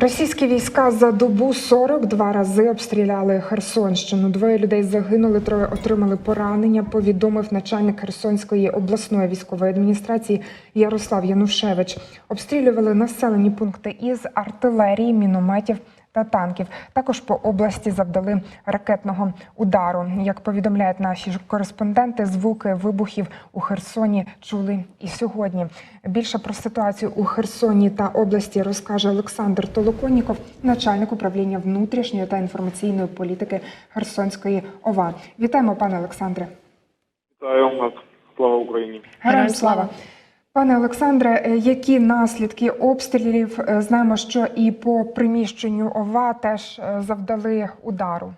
Російські війська за добу 42 рази обстріляли Херсонщину. Двоє людей загинули, троє отримали поранення. Повідомив начальник Херсонської обласної військової адміністрації Ярослав Янушевич. Обстрілювали населені пункти із артилерії, мінометів та танків. Також по області завдали ракетного удару. Як повідомляють наші кореспонденти, звуки вибухів у Херсоні чули і сьогодні. Більше про ситуацію у Херсоні та області розкаже Олександр Толоконіков, начальник управління внутрішньої та інформаційної політики Херсонської ОВА. Вітаємо, пане Олександре. Вітаю вас. Слава Україні. Героям слава. Пане Олександре, е, які наслідки обстрілів? Е, Знаємо, що і по приміщенню ОВА теж е, завдали удару.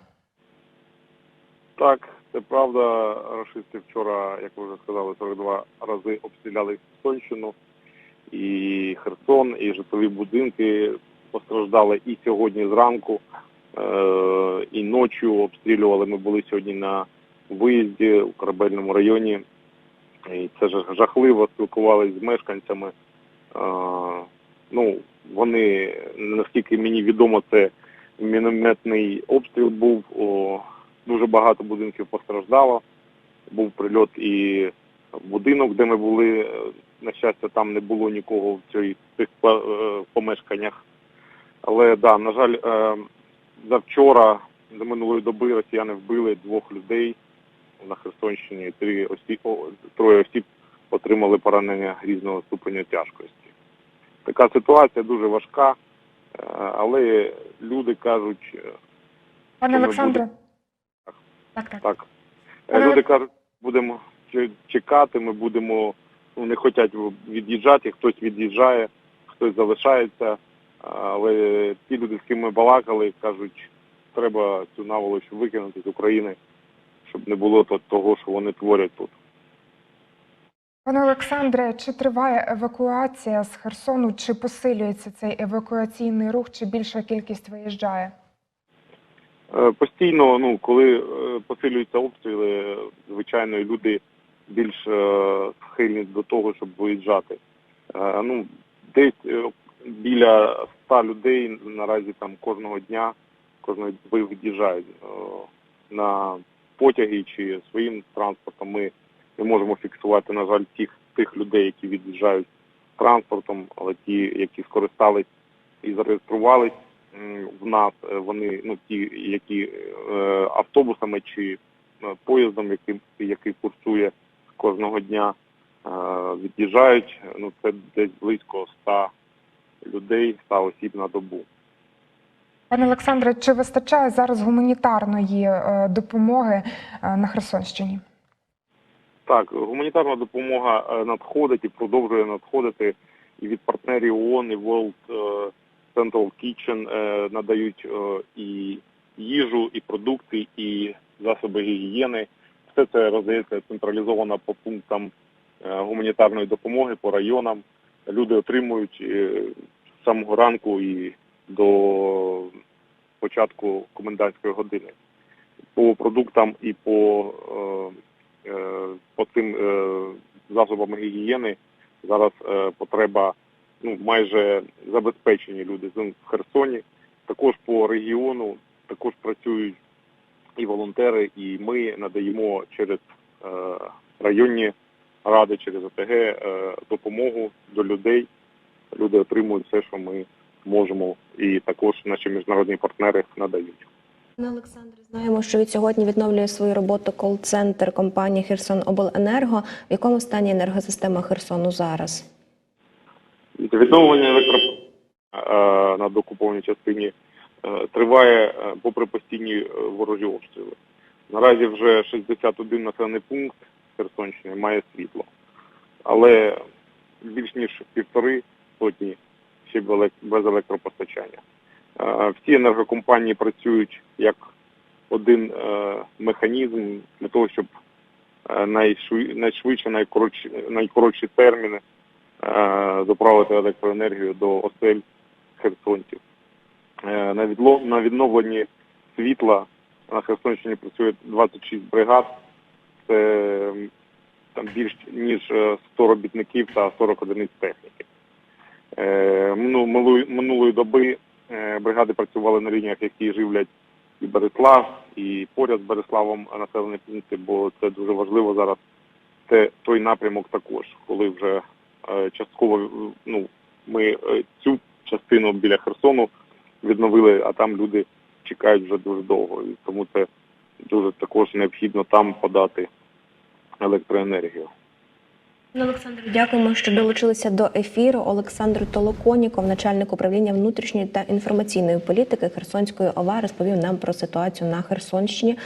Так, це правда. Рашисти вчора, як ви вже сказали, 42 рази обстріляли Херсонщину і Херсон, і житлові будинки постраждали і сьогодні зранку, і ночі обстрілювали. Ми були сьогодні на виїзді у корабельному районі. І це ж жахливо спілкувалися з мешканцями. Ну, вони, наскільки мені відомо, це мінометний обстріл був. О, дуже багато будинків постраждало. Був прильот і будинок, де ми були. На щастя, там не було нікого в цій цих е, помешканнях. Але да, на жаль, е, завчора, до минулої доби, росіяни вбили двох людей на Херсонщині. Три осіб, троє осіб отримали поранення різного ступеню тяжкості. Така ситуація дуже важка, е, але люди кажуть, е, Пане Олександре, будемо? так, так. Так. Е, Але- Люди кажуть, будемо чекати, ми будемо, ну не хочуть від'їжджати, хтось від'їжджає, хтось залишається. Але ті люди, з ким ми балакали, кажуть, треба цю наволоч викинути з України, щоб не було того, що вони творять тут. Пане Олександре, чи триває евакуація з Херсону? Чи посилюється цей евакуаційний рух, чи більша кількість виїжджає? Е, Постійно, ну коли е, посилюються обстріли, звичайно, люди більш е, схильні до того, щоб виїжджати. Ну, десь біля ста людей наразі там кожного дня, кожної доби від'їжджають е, на потяги чи своїм транспортом. Ми не можемо фіксувати, на жаль, тих тих людей, які від'їжджають транспортом, але ті, які скористались і зареєструвались в нас, е, вони ну ті, які е, автобусами чи е, поїздом, який, який курсує кожного дня, від'їжджають. Ну це десь близько 100 людей, 100 осіб на добу. Пане Олександре, чи вистачає зараз гуманітарної е, допомоги е, на Херсонщині? Так, гуманітарна допомога е, надходить і продовжує надходити і від партнерів ООН, і World Central Kitchen надають і їжу, і продукти, і засоби гігієни. Все це роздається централізовано по пунктам гуманітарної допомоги, по районам. Люди отримують з самого ранку і до початку комендантської години. По продуктам і по е, е, по цим е, засобам гігієни зараз потреба ну майже забезпечені люди в Херсоні. Також по регіону також працюють і волонтери, і ми надаємо через районні ради, через ОТГ допомогу до людей. Люди отримують все, що ми можемо, і також наші міжнародні партнери надають. Пане Олександре, знаємо, що від сьогодні відновлює свою роботу кол-центр компанії Херсонобленерго. В якому стані енергосистема Херсону зараз? Відновлення електро е, на докупованій частині е, триває е, попри постійні ворожі обстріли. Наразі вже 61 населений пункт Херсонщини має світло, але більш ніж півтори сотні ще без електропостачання. Всі енергокомпанії працюють як один е, механізм для того, щоб е, найшвидше, найкоротші, найкоротші терміни е, доправити електроенергію до осель херсонців. На відновленні світла на Херсонщині працює 26 бригад. Це там більш ніж е, 100 робітників та 40 одиниць техніки. Е, мину- минулої- доби е, бригади працювали на лініях, які живлять і Береслав, і поряд з Береславом населені пункти, бо це дуже важливо зараз. Це той напрямок також, коли вже е, частково ну, ми цю частину біля Херсону відновили, а там люди чекають вже дуже довго. І тому це дуже також необхідно там подати електроенергію. Пане Олександре, дякуємо, що долучилися до ефіру. Олександр Толоконіков, начальник управління внутрішньої та інформаційної політики Херсонської ОВА, розповів нам про ситуацію на Херсонщині.